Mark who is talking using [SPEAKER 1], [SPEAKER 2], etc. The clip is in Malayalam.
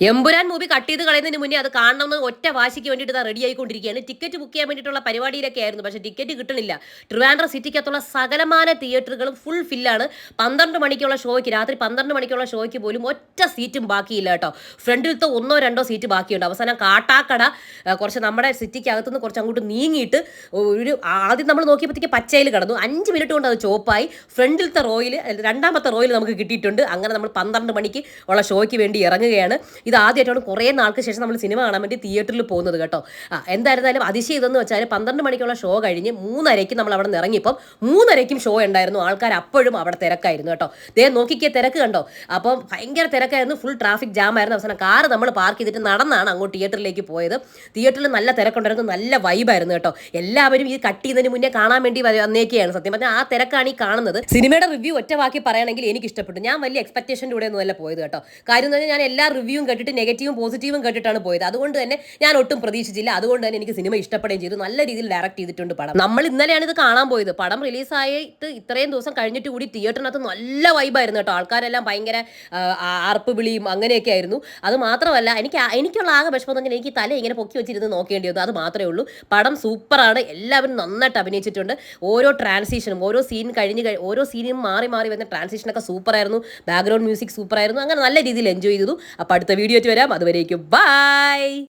[SPEAKER 1] എമ്പുരാൻ മൂവി കട്ട് ചെയ്ത് കളയുന്നതിന് മുന്നേ അത് കാണണമെന്ന് ഒറ്റ വാശിക്ക് വേണ്ടിയിട്ട് റെഡി ആയിക്കൊണ്ടിരിക്കുകയാണ്. ടിക്കറ്റ് ബുക്ക് ചെയ്യാൻ വേണ്ടിയിട്ടുള്ള പരിപാടിയിലൊക്കെ ആയിരുന്നു. പക്ഷേ ടിക്കറ്റ് കിട്ടണില്ല. ട്രിവാൻഡ്ര സിറ്റിക്കകത്തുള്ള സകലമാന തിയേറ്ററുകളും ഫുൾ ഫില്ലാണ് പന്ത്രണ്ട് മണിക്കുള്ള ഷോയ്ക്ക് രാത്രി പന്ത്രണ്ട് മണിക്കുള്ള ഷോയ്ക്ക് പോലും ഒറ്റ സീറ്റും ബാക്കിയില്ല കേട്ടോ. ഫ്രണ്ടിലത്തെ ഒന്നോ രണ്ടോ സീറ്റ് ബാക്കിയുണ്ട്. അവസാനം കാട്ടാക്കട കുറച്ച് നമ്മുടെ സിറ്റിക്കകത്തുനിന്ന് കുറച്ച് അങ്ങോട്ട് നീങ്ങിയിട്ട് ഒരു ആദ്യം നമ്മൾ നോക്കിയപ്പോഴത്തേക്ക് പച്ചയിൽ കടന്നു. അഞ്ച് മിനിറ്റ് കൊണ്ട് അത് ചോപ്പായി ഫ്രണ്ടിലത്തെ റോയിൽ രണ്ടാമത്തെ റോയിൽ നമുക്ക് കിട്ടിയിട്ടുണ്ട്. അങ്ങനെ നമ്മൾ പന്ത്രണ്ട് മണിക്ക് ഉള്ള ഷോയ്ക്ക് വേണ്ടി ഇറങ്ങുകയാണ്. ഇത് ആദ്യമായിട്ടാണ് കുറേ നാൾക്ക് ശേഷം നമ്മൾ സിനിമ കാണാൻ വേണ്ടി തിയേറ്ററിൽ പോകുന്നത് കേട്ടോ. ആ എന്തായിരുന്നാലും അതിശയം ഇതെന്ന് വെച്ചാൽ പന്ത്രണ്ട് മണിക്കുള്ള ഷോ കഴിഞ്ഞ് മൂന്നരയ്ക്ക് നമ്മൾ അവിടെ നിന്ന് ഇറങ്ങിയപ്പം മൂന്നരയ്ക്കും ഷോ ഉണ്ടായിരുന്നു. ആൾക്കാർ അപ്പോഴും അവിടെ തിരക്കായിരുന്നു കേട്ടോ. ദേ നോക്കിക്കിയ തിരക്ക് കണ്ടോ? അപ്പം ഭയങ്കര തിരക്കായിരുന്നു. ഫുൾ ട്രാഫിക് ജാം ആയിരുന്നു അവസാനം. കാറ് നമ്മൾ പാർക്ക് ചെയ്തിട്ട് നടന്നാണ് അങ്ങോട്ട് തിയേറ്ററിലേക്ക് പോയത്. തിയേറ്ററിൽ നല്ല തിരക്കുണ്ടായിരുന്നു. നല്ല വൈബായിരുന്നു കേട്ടോ. എല്ലാവരും ഈ കട്ട് ചെയ്യുന്നതിന് മുന്നേ കാണാൻ വേണ്ടി വന്നേക്കുകയാണ് സത്യം പറഞ്ഞാൽ ആ തിരക്കാണ് ഈ കാണുന്നത്. സിനിമയുടെ റിവ്യൂ ഒറ്റവാക്കി പറയുകയാണെങ്കിൽ എനിക്ക് ഇഷ്ടപ്പെട്ടു ഞാൻ വലിയ എക്സ്പെക്ടേഷന്റെ കൂടെ ഒന്നും അല്ല പോയത് കേട്ടോ. കാര്യം എന്ന് പറഞ്ഞാൽ ഞാൻ എല്ലാ റിവ്യൂവും കേട്ടിട്ട് നെഗറ്റീവും പോസിറ്റീവും കേട്ടിട്ടാണ് പോയത്. അതുകൊണ്ട് തന്നെ ഞാൻ ഒട്ടും പ്രതീക്ഷിച്ചില്ല. അതുകൊണ്ട് തന്നെ എനിക്ക് സിനിമ ഇഷ്ടപ്പെടുകയും ചെയ്തു. നല്ല രീതിയിൽ ഡയറക്റ്റ് ചെയ്തിട്ടുണ്ട് പടം. നമ്മൾ ഇന്നലെയാണ് ഇത് കാണാൻ പോയത്. പടം റിലീസായിട്ട് ഇത്രയും ദിവസം കഴിഞ്ഞിട്ട് കൂടി തിയേറ്ററിനകത്ത് നല്ല വൈബായിരുന്നു കേട്ടോ. ആൾക്കാരെല്ലാം ഭയങ്കര ആർപ്പ് വിളിയും അങ്ങനെയൊക്കെ ആയിരുന്നു. അത് മാത്രമല്ല എനിക്ക് എനിക്കുള്ള ആകെ വിഷമം പറഞ്ഞാൽ എനിക്ക് തല ഇങ്ങനെ പൊക്കി വെച്ചിരുന്ന് നോക്കേണ്ടി വന്നു. അത് മാത്രമേ ഉള്ളൂ. പടം സൂപ്പറാണ്. എല്ലാവരും നന്നായിട്ട് അഭിനയിച്ചിട്ടുണ്ട്. ഓരോ ട്രാൻസിഷനും ഓരോ സീൻ കഴിഞ്ഞ് ഓരോ സീനും മാറി മാറി വരുന്ന ട്രാൻസിഷനൊക്കെ സൂപ്പറായിരുന്നു. ബാക്ക്ഗ്രൗണ്ട് മ്യൂസിക് സൂപ്പറായിരുന്നു. അങ്ങനെ നല്ല രീതിയിൽ എൻജോയ് ചെയ്തു. അപ്പോൾ അടുത്ത വീഡിയോ ആയിട്ട് വരാം. അതുവരേക്കും ബൈ